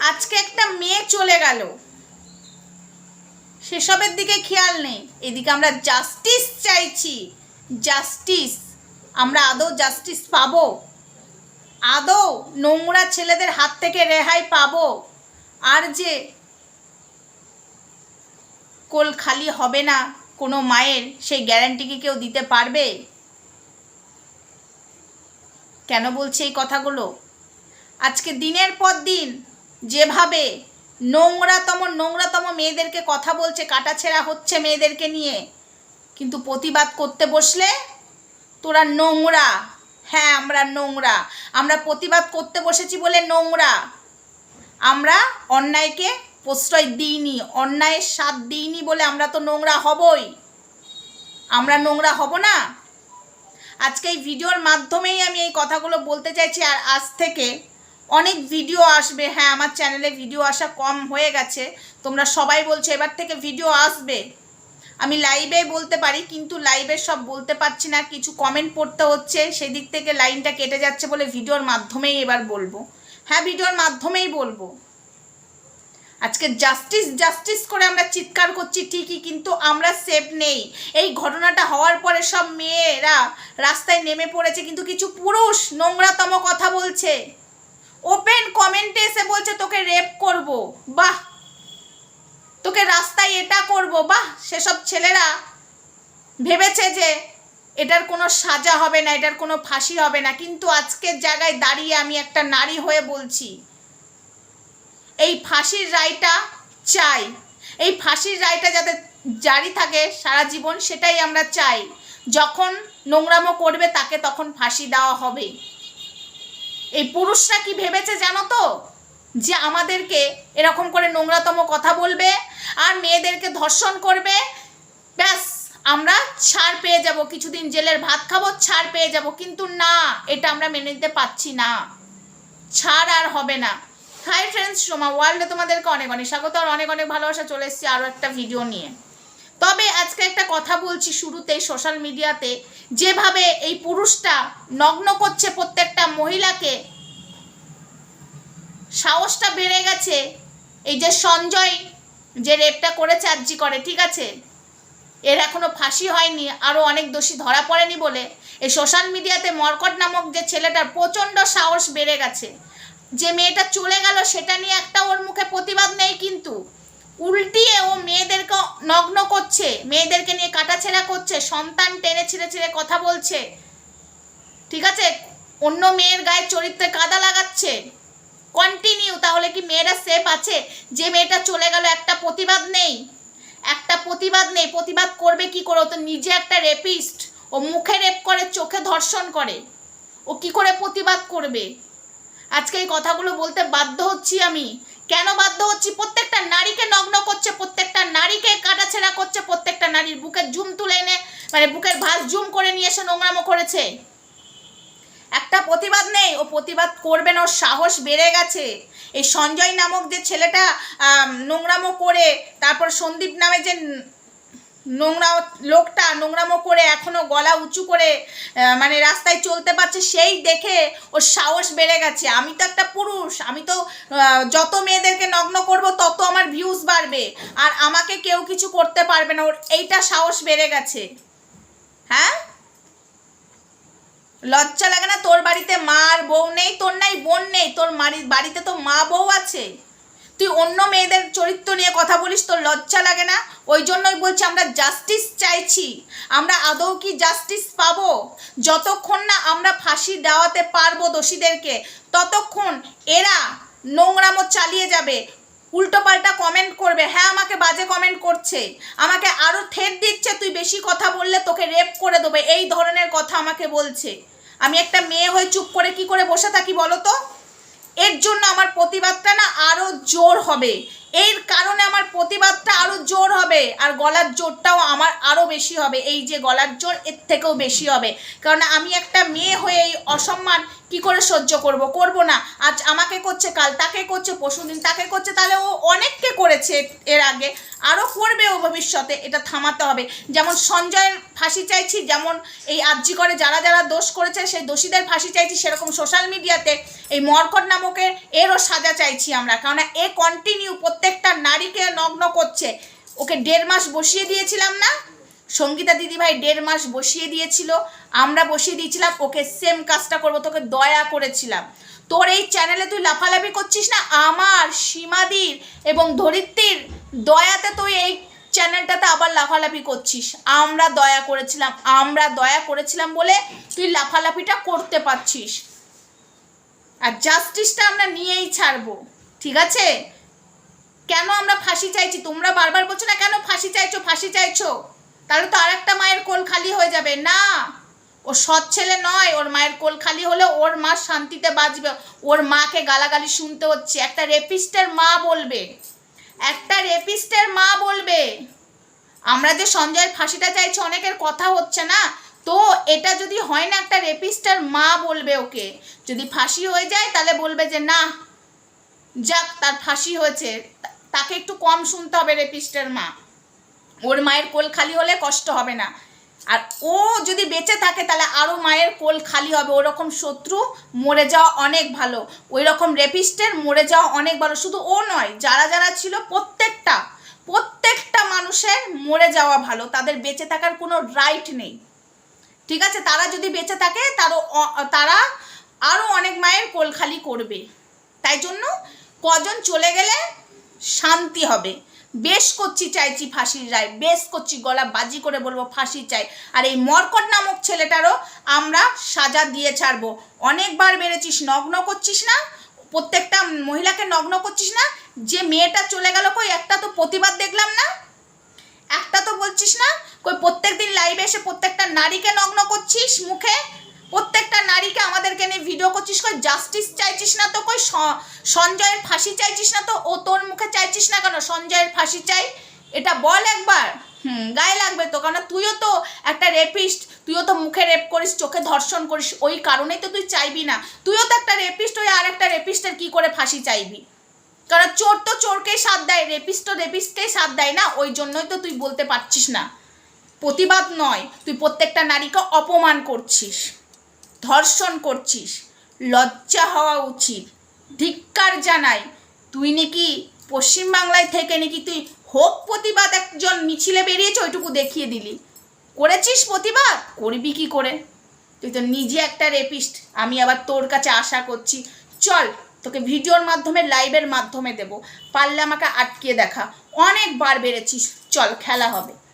আজকে একটা মেয়ে চলে গেল। সেসবের দিকে খেয়াল নেই। এদিকে আমরা জাস্টিস চাইছি। জাস্টিস আমরা আদৌ জাস্টিস পাবো? আদৌ নোংরা ছেলেদের হাত থেকে রেহাই পাবো? আর যে কোল খালি হবে না কোনো মায়ের, সেই গ্যারান্টি কি কেউ দিতে পারবে? কেন বলছে এই কথাগুলো? আজকে দিনের পর দিন যেভাবে নোংরাতম নোংরাতম মেয়েদেরকে কথা বলছে, কাটাছেঁড়া হচ্ছে মেয়েদেরকে নিয়ে, কিন্তু প্রতিবাদ করতে বসলে তোরা নোংরা। হ্যাঁ আমরা নোংরা। আমরা প্রতিবাদ করতে বসেছি বলে নোংরা। আমরা অন্যায়কে প্রশ্রয় দিইনি, অন্যায়ের স্বাদ দিইনি বলে আমরা তো নোংরা হবই। আমরা নোংরা হব না? আজকে এই ভিডিওর মাধ্যমেই আমি এই কথাগুলো বলতে চাইছি আর আজ থেকে অনেক ভিডিও আসবে। হ্যাঁ আমার চ্যানেলে ভিডিও আসা কম হয়ে গেছে। তোমরা সবাই বলছো, এবার থেকে ভিডিও আসবে। আমি লাইভে বলতে পারি, কিন্তু লাইভে সব বলতে পারছি না। কিছু কমেন্ট পড়তে হচ্ছে, সেদিক থেকে লাইনটা কেটে যাচ্ছে বলে ভিডিওর মাধ্যমেই এবার বলব। হ্যাঁ ভিডিওর মাধ্যমেই বলব। আজকে জাস্টিস জাস্টিস করে আমরা চিৎকার করছি ঠিকই, কিন্তু আমরা সেফ নেই। এই ঘটনাটা হওয়ার পরে সব মেয়েরা রাস্তায় নেমে পড়েছে, কিন্তু কিছু পুরুষ নোংরাতম কথা বলছে। ওপেন কমেন্টে এসে বলছে, তোকে রেপ করব। বাহ! তোকে রাস্তায় এটা করব, বাহ! সেসব ছেলেরা ভেবেছে যে এটার কোনো সাজা হবে না, এটার কোনো ফাঁসি হবে না। কিন্তু আজকের জায়গায় দাঁড়িয়ে আমি একটা নারী হয়ে বলছি, এই ফাঁসির রায়টা চাই। এই ফাঁসির রায়টা যাতে জারি থাকে সারা জীবন, সেটাই আমরা চাই। যখন নোংরামো করবে, তাকে তখন ফাঁসি দেওয়া হবে। এই পুরুষরা কি ভেবেছে জানো তো? যে আমাদেরকে এরকম করে নোংরাতম কথা বলবে আর মেয়েদেরকে ধর্ষণ করবে? ব্যাস, আমরা ছাড় পেয়ে যাব। কিছুদিন জেলের ভাত খাব, ছাড় পেয়ে যাব। কিন্তু না, এটা আমরা মেনে নিতে পারছি না। ছাড় আর হবে না। হাই ফ্রেন্ডস সোমা ওয়ার্ল্ডে তোমাদেরকে অনেক অনেক স্বাগত আর অনেক অনেক ভালোবাসা। চলে এসেছি আরও একটা ভিডিও নিয়ে। তবে আজকে একটা কথা বলছি শুরুতেই সোশ্যাল মিডিয়াতে যেভাবে এই পুরুষটা নগ্ন করছে প্রত্যেকটা মহিলাকে, সাহসটা বেড়ে গেছে, এই যে সঞ্জয় যে রেপটা করেছে আর্জি করে, ঠিক আছে? এর এখনও ফাঁসি হয়নি আরও অনেক দোষী ধরা পড়েনি বলে, এই সোশ্যাল মিডিয়াতে মর্কট নামক যে ছেলেটার প্রচণ্ড সাহস বেড়ে গেছে। যে মেয়েটা চলে গেল, সেটা নিয়ে একটা ওর মুখে প্রতিবাদ নেই কিন্তু। উল্টিয়ে ও মেয়েদেরকে নগ্ন করছে, মেয়েদেরকে নিয়ে কাটাছেড়া করছে, সন্তান টেনে ছিঁড়ে ছিঁড়ে কথা বলছে। ঠিক আছে? অন্য মেয়ের গায়ে চরিত্রে কাদা লাগাচ্ছে। কন্টিনিউ তাহলে কি মেয়েরা সেফ আছে? যে মেয়েটা চলে গেল, একটা প্রতিবাদ নেই। একটা প্রতিবাদ নেই। প্রতিবাদ করবে কি করে? ও তো নিজে একটা রেপিস্ট ও মুখে রেপ করে, চোখে ধর্ষণ করে। ও কি করে প্রতিবাদ করবে? আজকে এই কথাগুলো বলতে বাধ্য হচ্ছি আমি। কেন বাধ্য হচ্ছি? প্রত্যেকটা নারীকে নগ্ন করছে, প্রত্যেকটা নারীকে কাটাছেড়া করছে, প্রত্যেকটা নারীর বুকের জুম তুলে এনে মানে বুকের ভাস জুম করে নিয়ে এসে নোংরামো করেছে। একটা প্রতিবাদ নেই, ও প্রতিবাদ করবে না, ওর সাহস বেড়ে গেছে। এই সঞ্জয় নামক যে ছেলেটা নোংরামো করে, তারপর সন্দীপ নামে যে নোংরা লোকটা নোংরামো করে এখনও গলা উঁচু করে মানে রাস্তায় চলতে পারছে সেই দেখে ওর সাহস বেড়ে গেছে। আমি তো একটা পুরুষ, আমি তো যত মেয়েদেরকে নগ্ন করব তত আমার ভিউজ বাড়বে। আর আমাকে কেউ কিছু করতে পারবে না, ওর এইটা সাহস বেড়ে গেছে। হ্যাঁ? লজ্জা লাগে না? তোর বাড়িতে মা আর বউ নেই, তোর নাই বোন নেই, তোর বাড়িতে তো মা বউ আছে। তুই অন্য মেয়েদের চরিত্র নিয়ে কথা বলিস, তোর লজ্জা লাগে না? ওই জন্যই বলছি আমরা জাস্টিস চাইছি। আমরা আদৌ কি জাস্টিস পাবো? যতক্ষণ না আমরা ফাঁসি দেওয়াতে পারব দোষীদেরকে, ততক্ষণ এরা নোংরামো চালিয়ে যাবে। উল্টোপাল্টা কমেন্ট করবে। হ্যাঁ আমাকে বাজে কমেন্ট করছে। আমাকে আরও থেট দিচ্ছে, তুই বেশি কথা বললে তোকে রেপ করে দেবে। এই ধরনের কথা আমাকে বলছে। আমি একটা মেয়ে হয়ে চুপ করে কি করে বসে থাকি বলো তো? এর জন্য আমার প্রতিবাদটা না আরও জোর হবে। এর কারণে আমার প্রতিবাদটা আরও জোর হবে, আর গলার জোরটাও আমার আরও বেশি হবে। এই যে গলার জোর, এর থেকেও বেশি হবে। কারণ আমি একটা মেয়ে হয়ে এই অসম্মান কি করে সহ্য করব? করব না। আজ আমাকে করছে, কাল তাকে করছে, পরশুদিন তাকে করছে, তাহলে ও অনেককে করেছে এর আগে। আরও করবে ও ভবিষ্যতে, এটা থামাতে হবে। যেমন সঞ্জয়ের ফাঁসি চাইছি, যেমন এই আর্জি করে যারা যারা দোষ করেছে, সেই দোষীদের ফাঁসি চাইছি, সেরকম সোশ্যাল মিডিয়াতে এই মর্কট নামকের এরও সাজা চাইছি আমরা। কারণ এ কন্টিনিউ প্রত্যেকটা নারীকে নগ্ন করছে। ওকে দেড় মাস বসিয়ে দিয়েছিলাম না? সঙ্গীতা দিদিভাই দেড় মাস বসিয়ে দিয়েছিল। আমরা বসিয়ে দিয়েছিলাম, ওকে সেম কাজটা করব, তোকে দয়া করেছিলাম। তোর এই চ্যানেলে তুই লাফালাফি করছিস না? আমার, সীমাদির এবং ধরিত্রীর দয়াতে তুই এই চ্যানেলটাতে আবার লাফালাফি করছিস। আমরা দয়া করেছিলাম, আমরা দয়া করেছিলাম বলে তুই লাফালাফিটা করতে পারছিস। আর জাস্টিসটা আমরা নিয়েই ছাড়বো। ঠিক আছে? কেন আমরা ফাঁসি চাইছি? তোমরা বারবার বলছো না কেন ফাঁসি চাইছো ফাঁসি চাইছো? তাহলে তো আর একটা মায়ের কোল খালি হয়ে যাবে। না, ও সৎ ছেলে নয়, ওর মায়ের কোল খালি হলে ওর মা শান্তিতে বাঁচবে। ওর মাকে গালাগালি শুনতে হচ্ছে। একটা রেপিস্টের মা বলবে। একটা রেপিস্টের মা বলবে, আমরা যে সঞ্জয়ের ফাঁসিটা চাইছি, অনেকের কথা হচ্ছে না? তো এটা যদি হয় না, একটা রেপিস্টের মা বলবে ওকে। যদি ফাঁসি হয়ে যায়, তাহলে বলবে যে, না, যাক, তার ফাঁসি হয়েছে। তাকে একটু কম শুনতে হবে রেপিস্টের মা। ওর মায়ের কোল খালি হলে কষ্ট হবে না। আর ও যদি বেঁচে থাকে তাহলে আরও মায়ের কোল খালি হবে। ওরকম শত্রু মরে যাওয়া অনেক ভালো। ওই রকম রেপিস্টের মরে যাওয়া অনেক ভালো। শুধু ও নয়, যারা যারা ছিল প্রত্যেকটা প্রত্যেকটা মানুষের মরে যাওয়া ভালো। তাদের বেঁচে থাকার কোনো রাইট নেই। ঠিক আছে? তারা যদি বেঁচে থাকে, তারও তারা আরও অনেক মায়ের কোল খালি করবে। তাই জন্য কজন চলে গেলে শান্তি হবে। বেশ করছি, চাইছি ফাঁসির রায়। বেশ করছি, গলা বাজি করে বলব ফাঁসি চাই। আর এই মর্কট নামক ছেলেটারও আমরা সাজা দিয়ে ছাড়বো। অনেকবার বেড়েছিস নগ্ন করছিস না? প্রত্যেকটা মহিলাকে নগ্ন করছিস না? যে মেয়েটা চলে গেল কই? একটা তো প্রতিবাদ দেখলাম না। একটা তো বলছিস না? কই, প্রত্যেকদিন লাইভে এসে প্রত্যেকটা নারীকে নগ্ন করছিস মুখে? প্রত্যেকটা নারীকে আমাদেরকে নিয়ে ভিডিও করছিস কই? জাস্টিস চাইছিস না তো কই? সঞ্জয়ের ফাঁসি চাইছিস না তো? ও তোর মুখে চাইছিস না কেন? সঞ্জয়ের ফাঁসি চাই? এটা বল একবার। হুম, গায়ে লাগবে তো কারণ তুইও তো একটা রেপিস্ট তুইও তো মুখে রেপ করিস, চোখে ধর্ষণ করিস, ওই কারণেই তো তুই চাইবি না। তুইও তো একটা রেপিস্ট ওই আর একটা রেপিস্টের কি করে ফাঁসি চাইবি? কারণ চোর তো চোরকেই সাথ দেয় রেপিস্ট তো রেপিস্টকেই সাথ দেয় না, ওই জন্যই তো তুই বলতে পারছিস না। প্রতিবাদ নয়, তুই প্রত্যেকটা নারীকে অপমান করছিস। ধর্ষণ করছিস। লজ্জা হওয়া উচিত। ধিক্কার জানাই, তুই নাকি পশ্চিমবাংলায় থেকে নাকি তুই হোক প্রতিবাদ একজন মিছিলে বেরিয়েছে, ওইটুকু দেখিয়ে দিলি। করেছিস প্রতিবাদ? করবি কি করে? তুই তো নিজে একটা রেপিস্ট আমি আবার তোর কাছে আশা করছি। চল, তোকে ভিডিওর মাধ্যমে লাইভের মাধ্যমে দেব। পারলে আমাকে আটকিয়ে দেখা। অনেকবার বেড়েছিস। চল, খেলা হবে।